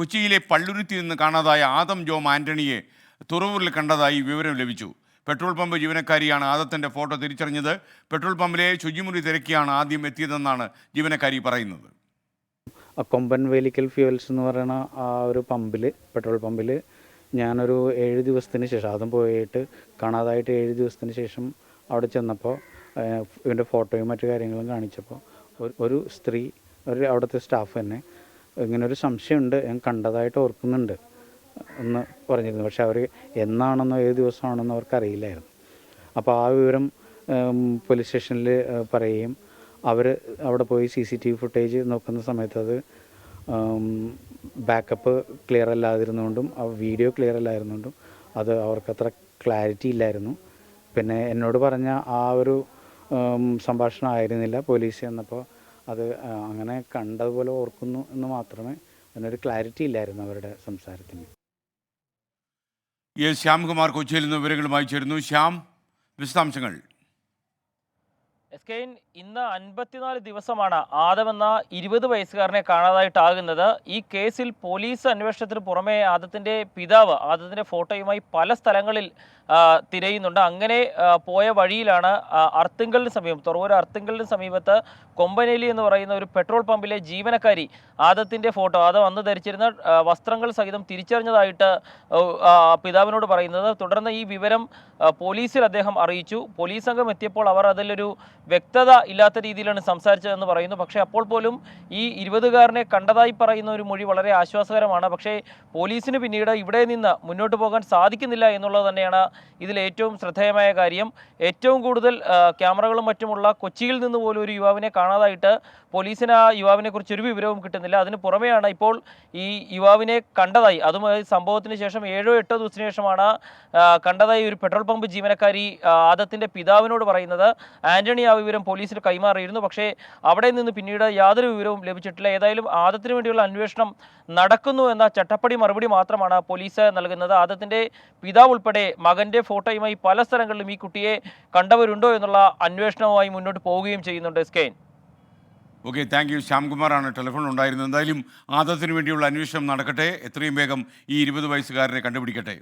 കൊച്ചിയിലെ പള്ളുരുത്തി നിന്ന് കാണാതായ ആദം ജോം ആന്റണിയെ തുറവൂരിൽ കണ്ടതായി വിവരം ലഭിച്ചു. പെട്രോൾ പമ്പ് ജീവനക്കാരിയാണ് ആദത്തിന്റെ ഫോട്ടോ തിരിച്ചറിഞ്ഞത്. പെട്രോൾ പമ്പിലെ ശുചിമുറി തിരക്കിയാണ് ആദ്യം എത്തിയതെന്നാണ് ജീവനക്കാരി പറയുന്നത്. കൊമ്പൻ വേലിക്കൽ ഫ്യൂവൽസ് എന്ന് പറയുന്ന ആ ഒരു പമ്പിൽ പെട്രോൾ പമ്പിൽ ഞാനൊരു ഏഴ് ദിവസത്തിന് ശേഷം ആദ്യം പോയിട്ട് കാണാതായിട്ട് ഏഴ് ദിവസത്തിന് ശേഷം അവിടെ ചെന്നപ്പോൾ ഇവന്റെ ഫോട്ടോയും മറ്റു കാര്യങ്ങളും കാണിച്ചപ്പോൾ ഒരു സ്ത്രീ ഒരു അവിടുത്തെ സ്റ്റാഫ് തന്നെ ഇങ്ങനെ ഒരു സംശയമുണ്ട്. ഞാൻ കണ്ടതായിട്ട് ഓർക്കുന്നുണ്ട്. എന്ന് പറഞ്ഞിരുന്നു. പക്ഷെ അവർ എന്നാണെന്നോ ഏത് ദിവസമാണെന്നോ അവർക്ക് അറിയില്ലായിരുന്നു അപ്പോൾ ആ വിവരം പോലീസ് സ്റ്റേഷനിൽ പറയുകയും അവർ അവിടെ പോയി C C T V footage നോക്കുന്ന സമയത്ത് അത് ബാക്കപ്പ് ക്ലിയർ അല്ലാതിരുന്നുകൊണ്ടും ആ വീഡിയോ ക്ലിയർ അല്ലായിരുന്നുകൊണ്ടും അത് അവർക്കത്ര ക്ലാരിറ്റി ഇല്ലായിരുന്നു. പിന്നെ എന്നോട് പറഞ്ഞ ആ ഒരു സംഭാഷണം ആയിരുന്നില്ല പോലീസ് ചെന്നപ്പോൾ അത് അങ്ങനെ കണ്ടതുപോലെ ഓർക്കുന്നു എന്ന് മാത്രമേ അതിനൊരു ക്ലാരിറ്റി ഇല്ലായിരുന്നു അവരുടെ സംസാരത്തിന്. എസ് ശ്യാംകുമാർ കൊച്ചിയിൽ നിന്ന് വിവരങ്ങളുമായി ചേരുന്നു. ശ്യാം വിശദാംശങ്ങൾ. എസ് കെ ഇന്ന് അൻപത്തിനാല് ദിവസമാണ് ആദമെന്ന ഇരുപത് വയസ്സുകാരനെ കാണാതായിട്ടാകുന്നത്. ഈ കേസിൽ പോലീസ് അന്വേഷണത്തിന് പുറമെ ആദത്തിന്റെ പിതാവ് ആദത്തിന്റെ ഫോട്ടോയുമായി പല സ്ഥലങ്ങളിൽ തിരയുന്നുണ്ട്. അങ്ങനെ പോയ വഴിയിലാണ് അർത്തിങ്കലിന് സമീപം തുറവൂർ അർത്തുങ്കലിന് സമീപത്ത് കൊമ്പനേലി എന്ന് പറയുന്ന ഒരു പെട്രോൾ പമ്പിലെ ജീവനക്കാരി ആദത്തിന്റെ ഫോട്ടോ ആദം അന്ന് ധരിച്ചിരുന്ന വസ്ത്രങ്ങൾ സഹിതം തിരിച്ചറിഞ്ഞതായിട്ട് പിതാവിനോട് പറയുന്നത്. തുടർന്ന് ഈ വിവരം പോലീസിൽ അദ്ദേഹം അറിയിച്ചു. പോലീസ് സംഘം എത്തിയപ്പോൾ അവർ അതിലൊരു വ്യക്തത ഇല്ലാത്ത രീതിയിലാണ് സംസാരിച്ചതെന്ന് പറയുന്നു. പക്ഷേ അപ്പോൾ പോലും ഈ ഇരുപതുകാരനെ കണ്ടതായി പറയുന്ന ഒരു മൊഴി വളരെ ആശ്വാസകരമാണ്. പക്ഷേ പോലീസിന് പിന്നീട് ഇവിടെ നിന്ന് മുന്നോട്ട് പോകാൻ സാധിക്കുന്നില്ല എന്നുള്ളത് തന്നെയാണ് ഇതിൽ ഏറ്റവും ശ്രദ്ധേയമായ കാര്യം. ഏറ്റവും കൂടുതൽ ക്യാമറകളും മറ്റുമുള്ള കൊച്ചിയിൽ നിന്ന് പോലും ഒരു യുവാവിനെ കാണാതായിട്ട് പോലീസിന് ആ യുവാവിനെ കുറിച്ച് ഒരു വിവരവും കിട്ടുന്നില്ല. അതിന് പുറമെയാണ് ഇപ്പോൾ ഈ യുവാവിനെ കണ്ടതായി. അതും സംഭവത്തിന് ശേഷം ഏഴോ എട്ടോ ദിവസത്തിന് ശേഷമാണ് കണ്ടതായി ഒരു പെട്രോൾ പമ്പ് ജീവനക്കാരി ആദത്തിന്റെ പിതാവിനോട് പറയുന്നത്. ആന്റണി ആ വിവരം പോലീസിന് കൈമാറിയിരുന്നു. പക്ഷേ അവിടെ നിന്ന് പിന്നീട് യാതൊരു വിവരവും ലഭിച്ചിട്ടില്ല. ഏതായാലും ആദത്തിന് വേണ്ടിയുള്ള അന്വേഷണം നടക്കുന്നു എന്ന ചട്ടപ്പടി മറുപടി മാത്രമാണ് പോലീസ് നൽകുന്നത്. ആദത്തിന്റെ പിതാവ് ഉൾപ്പെടെ മകന്റെ ഫോട്ടോയുമായി പല സ്ഥലങ്ങളിലും ഈ കുട്ടിയെ കണ്ടവരുണ്ടോ എന്നുള്ള അന്വേഷണവുമായി മുന്നോട്ട് പോവുകയും ചെയ്യുന്നുണ്ട് സ്കെയിൻ ഓക്കെ താങ്ക് യു. ശ്യാംകുമാറാണ് ടെലിഫോൺ ഉണ്ടായിരുന്നത്. എന്തായാലും ആദത്തിന് വേണ്ടിയുള്ള അന്വേഷണം നടക്കട്ടെ. എത്രയും വേഗം ഈ ഇരുപത് വയസ്സുകാരനെ കണ്ടുപിടിക്കട്ടെ.